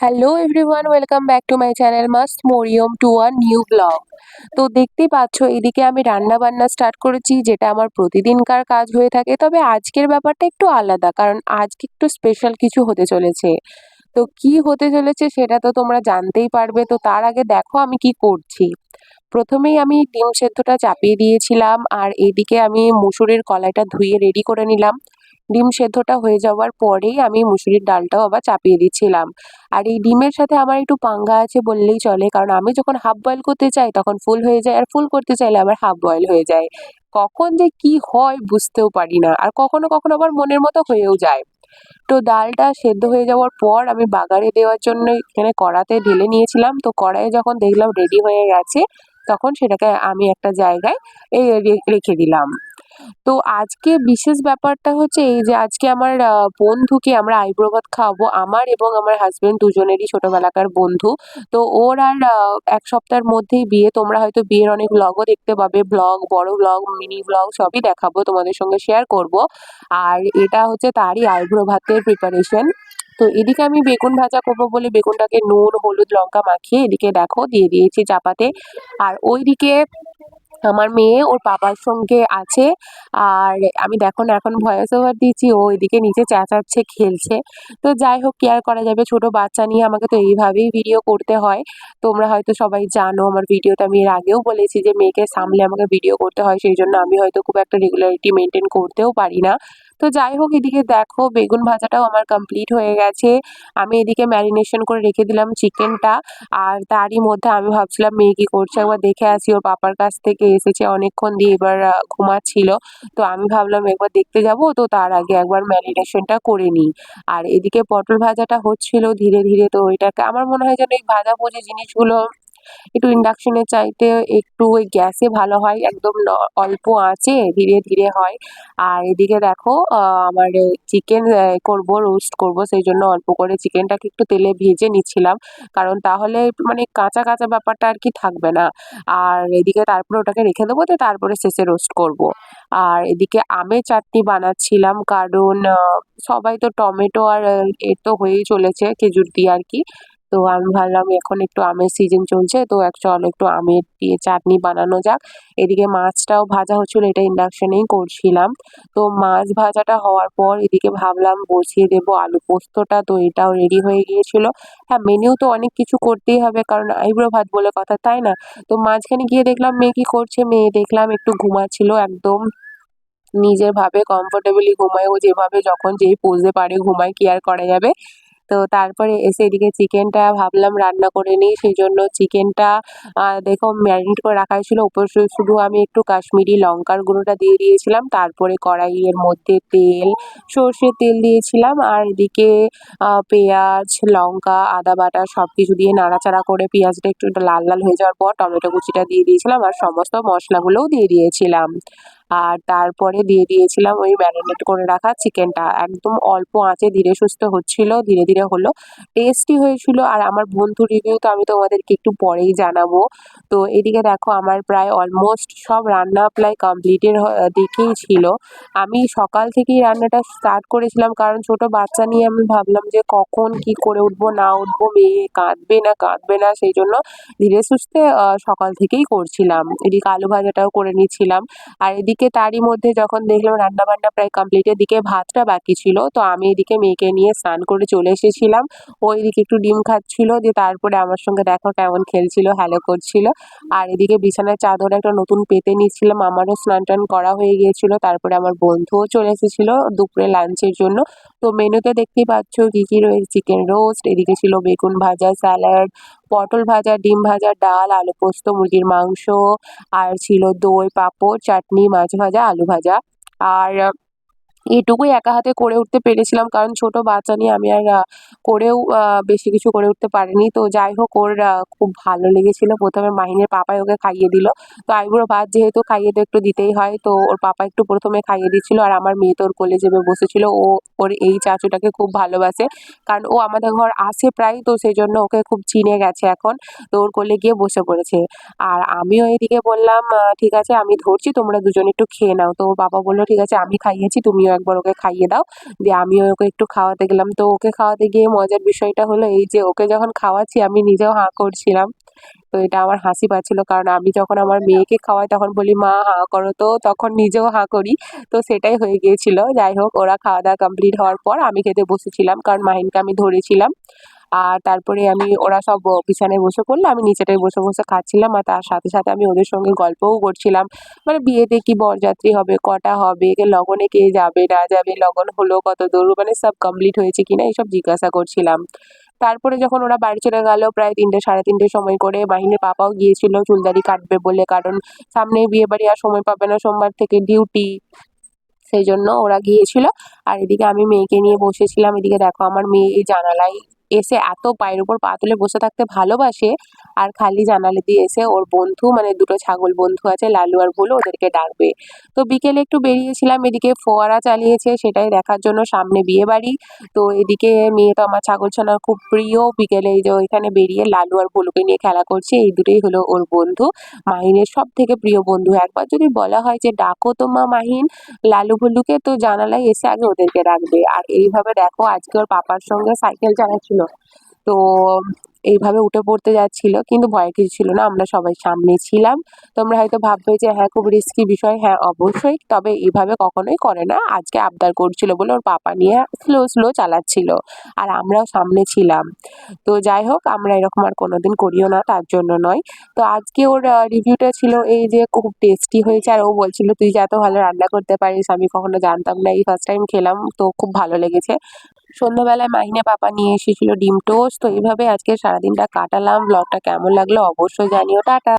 Hello everyone welcome back to my channel must Mariyam to a new blog তো দেখতেই পাচ্ছ, এদিকে আমি রান্না বান্না স্টার্ট করেছি, যেটা আমার প্রতিদিনকার কাজ হয়ে থাকে। তবে আজকের ব্যাপারটা একটু আলাদা, কারণ আজকে একটু স্পেশাল কিছু হতে চলেছে। তো কি হতে চলেছে সেটা তো তোমরা জানতেই পারবে, তো তার আগে দেখো আমি কি করছি। প্রথমেই আমি ডিম সেদ্ধটা চাপিয়ে দিয়েছিলাম, আর এইদিকে আমি মুসুরির কলাইটা ধুয়ে রেডি করে নিলাম। ডিম সেদ্ধটা হয়ে যাওয়ার পরেই আমি মুসুরির ডালটাও আবার চাপিয়ে দিচ্ছিলাম। আর এই ডিমের সাথে আমার একটু পাঙ্গা আছে বললেই চলে, কারণ আমি যখন হাফ বয়েল করতে চাই তখন ফুল হয়ে যায়, আর ফুল করতে চাইলে আবার হাফ বয়েল হয়ে যায়। কখন যে কি হয় বুঝতেও পারি না, আর কখনো কখনো আবার মনের মতো হয়েও যায়। তো ডালটা সেদ্ধ হয়ে যাওয়ার পর আমি বাগারে দেওয়ার জন্য এখানে কড়াতে ঢেলে নিয়েছিলাম। তো কড়াইয়ে যখন দেখলাম রেডি হয়ে গেছে, তখন সেটাকে আমি একটা জায়গায় রেখে দিলাম। তো আজকে বিশেষ ব্যাপারটা হচ্ছে এই যে আজকে আমার বন্ধুকে আমরা আইব্রো ভাত খাওয়াবো। আমার এবং আমার হাজব্যান্ড দুজনেরই ছোটবেলাকার বন্ধু। তো ওর আর এক সপ্তাহের মধ্যেই বিয়ে। তোমরা হয়তো বিয়ের অনেক ব্লগও দেখতে পাবে। ব্লগ বড় ব্লগ মিনি ব্লগ সবই দেখাবো, তোমাদের সঙ্গে শেয়ার করব। আর এটা হচ্ছে তারই আইব্রো ভাতের প্রিপারেশন তো এদিকে আমি বেগুন ভাজা করব বলে বেগুনটাকে নুন, হলুদ, লঙ্কা মাখিয়ে এদিকে দেখো দিয়ে দিয়েছি চাপাতে। আর ওইদিকে আমার মেয়ে ওর বাবার সঙ্গে আছে। আর আমি দেখো না, এখন ভয়েস ওভার দিচ্ছি, ও এদিকে নিচে চেঁচাচ্ছে, খেলছে। তো যাই হোক কেয়ার করা যাবে? ছোট বাচ্চা নিয়ে আমাকে তো এইভাবেই ভিডিও করতে হয়। তোমরা হয়তো সবাই জানো, আমার ভিডিওটা আমি এর আগেও বলেছি যে, মেয়েকে সামলে আমাকে ভিডিও করতে হয়, সেই জন্য আমি হয়তো খুব একটা রেগুলারিটি মেনটেন করতেও পারি না। তো যাই হোক, এদিকে দেখো বেগুন ভাজাটাও আমার কমপ্লিট হয়ে গেছে। আমি এদিকে ম্যারিনেশন করে রেখে দিলাম চিকেনটা আর তারই মধ্যে আমি ভাবছিলাম মেয়ে কী করছে? একবার দেখে আসি, ওর পাপার কাছ থেকে এসেছে অনেকক্ষণ দিয়ে এবার ঘুমাচ্ছিল। তো আমি ভাবলাম একবার দেখতে যাব, তো তার আগে একবার ম্যারিনেশনটা করে নিই। আর এদিকে পটল ভাজাটা হচ্ছিল ধীরে ধীরে, তো ওইটাকে আমার মনে হয় যেন এই ভাজাভুজি জিনিসগুলো একটু ইন্ডাকশনের চাইতে একটু ওই গ্যাসে ভালো হয়, একদম অল্প আঁচে ধীরে ধীরে হয়। আর এদিকে দেখো আমার চিকেন করব রোস্ট করব, সেই জন্য অল্প করে চিকেনটাকে একটু তেলে ভেজে নিচ্ছিলাম। কারণ তাহলে মানে কাঁচা কাঁচা ব্যাপারটা আর কি থাকবে না। আর এদিকে তারপরে ওটাকে রেখে দেবো তো তারপরে শেষে রোস্ট করব। আর এদিকে আমের চাটনি বানাচ্ছিলাম, কারণ সবাই তো টমেটো আর, এ তো হয়েই চলেছে, খেজুর দিয়ে আর কি। তো আমি ভাবলাম এখন একটু আমের সিজন চলছে, তো চল একটু আমের দিয়ে চাটনি বানানো যাক। এদিকে মাছটাও ভাজা হচ্ছিল, এটা ইন্ডাকশনেই করছিলাম। তো মাছ ভাজাটা হওয়ার পর এদিকে ভাবলাম বসিয়ে দেব আলু পোস্তটা, তো এটাও রেডি হয়ে গিয়েছিল। হ্যাঁ মেনেও তো অনেক কিছু করতেই হবে, কারণ আইব্রো ভাত বলে কথা, তাই না? তো মাঝখানে গিয়ে দেখলাম মেয়ে কী করছে, মেয়ে দেখলাম একটু ঘুমাচ্ছিল একদম নিজের ভাবে কমফোর্টেবলি ঘুমায়। ও যেভাবে যখন যেই পোজে পারে, ঘুমায় কি আর করা যাবে? তো তারপরে এসে এদিকে চিকেনটা ভাবলাম রান্না করে নিই সেই জন্য চিকেনটা দেখো ম্যারিনেট করে রাখা হয়েছিল। উপর শুধু আমি একটু কাশ্মীরি লঙ্কার গুঁড়োটা দিয়ে দিয়েছিলাম, তারপরে কড়াইয়ের মধ্যে তেল, সর্ষের তেল দিয়েছিলাম, আর এদিকে পেঁয়াজ, লঙ্কা, আদা বাটা সব কিছু দিয়ে নাড়াচাড়া করে পেঁয়াজটা একটু লাল লাল হয়ে যাওয়ার পর টমেটো কুচিটা দিয়ে দিয়েছিলাম, আর সমস্ত মশলাগুলোও দিয়ে দিয়েছিলাম। আর তারপরে দিয়ে দিয়েছিলাম ওই ম্যারিনেট করে রাখা চিকেনটা। একদম অল্প আঁচে ধীরে সুস্থ হচ্ছিল, ধীরে ধীরে হলো। টেস্টি হয়েছিল আর আমার বন্ধু রিভিউ তো আমি তোমাদেরকে একটু পরেই জানাব। তো এদিকে দেখো আমার প্রায় অলমোস্ট সব রান্না প্রায় কমপ্লিটের দিকেই ছিল। আমি সকাল থেকেই রান্নাটা স্টার্ট করেছিলাম কারণ ছোট বাচ্চা নিয়ে আমি ভাবলাম যে কখন কি করে উঠবো, না উঠবো, মেয়ে কাঁদবে না কাঁদবে না, সেই জন্য ধীরে সুস্থে সকাল থেকেই করছিলাম। এদিকে আলু ভাজাটাও করে নিচ্ছিলাম। আর এদিকে এদিকে তারই মধ্যে যখন দেখলাম রান্নাবান্না প্রায় কমপ্লিটের দিকে ভাতটা বাকি ছিল, তো আমি এদিকে মেয়েকে নিয়ে স্নান করে চলে এসেছিলাম। ও এদিকে একটু ডিম খাচ্ছিল, দিয়ে তারপরে আমার সঙ্গে দেখো কেমন খেলছিল হ্যালো করছিল। আর এদিকে বিছানার চাদর একটা নতুন পেতে নিচ্ছিলাম, আমারও স্নান টান করা হয়ে গিয়েছিল, তারপরে আমার বন্ধুও চলে এসেছিল দুপুরে লাঞ্চের জন্য। তো মেনুতে দেখতেই পাচ্ছ কী কী রয়েছে চিকেন রোস্ট এদিকে ছিল বেগুন ভাজা স্যালাড পটল ভাজা, ডিম ভাজা, ডাল, আলু পোস্ত, মুরগির মাংস, আর ছিল দই, পাঁপড়, চাটনি, মাছ ভাজা, আলু ভাজা। আর এটুকুই একা হাতে করে উঠতে পেরেছিলাম। কারণ ছোট বাচ্চা নিয়ে আমি আর করেও বেশি কিছু করে উঠতে পারিনি। তো যাই হোক, ওর খুব ভালো লেগেছিল। প্রথমে মাহিনের পাপাই ওকে খাইয়ে দিল। তো আইবুড়ো ভাত যেহেতু খাইয়ে তো একটু দিতেই হয়, তো ওর পাপা একটু প্রথমে খাইয়ে দিচ্ছিল। আর আমার মেয়ে তো ওর কোলে চেপে বসেছিল। ও, ওর এই চাচুটাকে খুব ভালোবাসে। কারণ ও আমাদের ঘর আসে প্রায়, তো সেই জন্য ওকে খুব চিনে গেছে এখন। তো ওর কোলে গিয়ে বসে পড়েছে। আর আমিও এইদিকে বললাম ঠিক আছে, আমি ধরছি, তোমরা দুজন একটু খেয়ে নাও। তো ওর বাবা বলল, ঠিক আছে, আমি খাইয়েছি, তুমিও তুমিও একবার ওকে খাইয়ে দাও। দিয়ে আমিও ওকে একটু খাওয়াতে গেলাম। তো ওকে খাওয়াতে গিয়ে মজার বিষয়টা হলো এই যে ওকে যখন খাওয়াচ্ছি আমি নিজেও হাঁ করছিলাম। তো এটা আমার হাসি পাচ্ছিল। কারণ আমি যখন আমার মেয়েকে খাওয়াই তখন বলি, মা, হাঁ করো। তো তখন নিজেও হাঁ করি। তো সেটাই হয়ে গিয়েছিল। যাই হোক, ওরা খাওয়া দাওয়া কমপ্লিট হওয়ার পর আমি খেতে বসেছিলাম। কারণ মাহিনকে আমি ধরেছিলাম। আর তারপরে আমি, ওরা সব বিছানায় বসে পড়ল, আমি নিচেটায় বসে বসে খাচ্ছিলাম আর তার সাথে সাথে আমি ওদের সঙ্গে গল্পও করছিলাম। মানে বিয়েতে কি বরযাত্রী হবে, কটা হবে লগনে কে যাবে না যাবে লগন হলো কত দূর মানে সব কমপ্লিট হয়েছে কিনা এইসব জিজ্ঞাসা করছিলাম। তারপরে যখন ওরা বাড়ি চলে গেল, প্রায় তিনটে, সাড়ে তিনটের সময় করে বাহিনীর পাপাও গিয়েছিল, চুলদারি কাটবে বলে, কারণ সামনেই বিয়ে বাড়ি আর সময় পাবে না, সোমবার থেকে ডিউটি সেই জন্য ওরা গিয়েছিল, আর এদিকে আমি মেয়েকে নিয়ে বসেছিলাম, এদিকে দেখো আমার মেয়ে এই জানালায় এসে এত পায়ের উপর পা তুলে বসে থাকতে ভালোবাসে আর খালি জানালা দিয়ে এসে ওর বন্ধু মানে দুটো ছাগল বন্ধু আছে, লালু আর ভুলু, ওদেরকে ডাকবে। তো বিকেলে একটু বেরিয়েছিলাম, এদিকে ফোয়ারা চালিয়েছে, সেটাই দেখার জন্য সামনে বিয়ে বাড়ি তো এদিকে মেয়ে তো আমার ছাগল ছানার খুব প্রিয়। বিকেলে এই যে ওইখানে বেরিয়ে লালু আর ভুলুকে নিয়ে খেলা করছে, এই দুটোই হলো ওর বন্ধু। মাহিনের সব থেকে প্রিয় বন্ধু। একবার যদি বলা হয় যে, ডাকো তো মা মাহিন লালু ভুলুকে তো জানালায় এসে আগে ওদেরকে ডাকবে। আর এইভাবে দেখো, আজকে ওর পাপার সঙ্গে সাইকেল চালাচ্ছিল। তো এইভাবে উঠে পড়তে যাচ্ছিল, কিন্তু ভয় কিছু ছিল না, আমরা সবাই সামনে ছিলাম। তোমরা হয়তো ভাববে যে হ্যাঁ খুব রিস্কি বিষয়। হ্যাঁ অবশ্যই, তবে এইভাবে কখনোই করে না। আজকে আবদার করছিল বলে ওর পাপা নিয়ে স্লো স্লো চালাচ্ছিল, আর আমরাও সামনে ছিলাম। তো যাই হোক, আমরা এরকম আর কোনোদিন করিও না, তার জন্য নয়। তো আজকে ওর রিভিউটা ছিল এই যে, খুব টেস্টি হয়েছে, আর ও বলছিল, তুই যে এত ভালো রান্না করতে পারিস, আমি কখনো জানতাম না, এই ফার্স্ট টাইম খেলাম, তো খুব ভালো লেগেছে। সন্ধ্যাবেলায় মাহিনা পাপা নিয়ে এসেছিল ডিম টোস্ট, তো এইভাবে আজকে সারাদিনটা কাটালাম। ব্লগটা কেমন লাগল অবশ্যই জানিও। টাটা।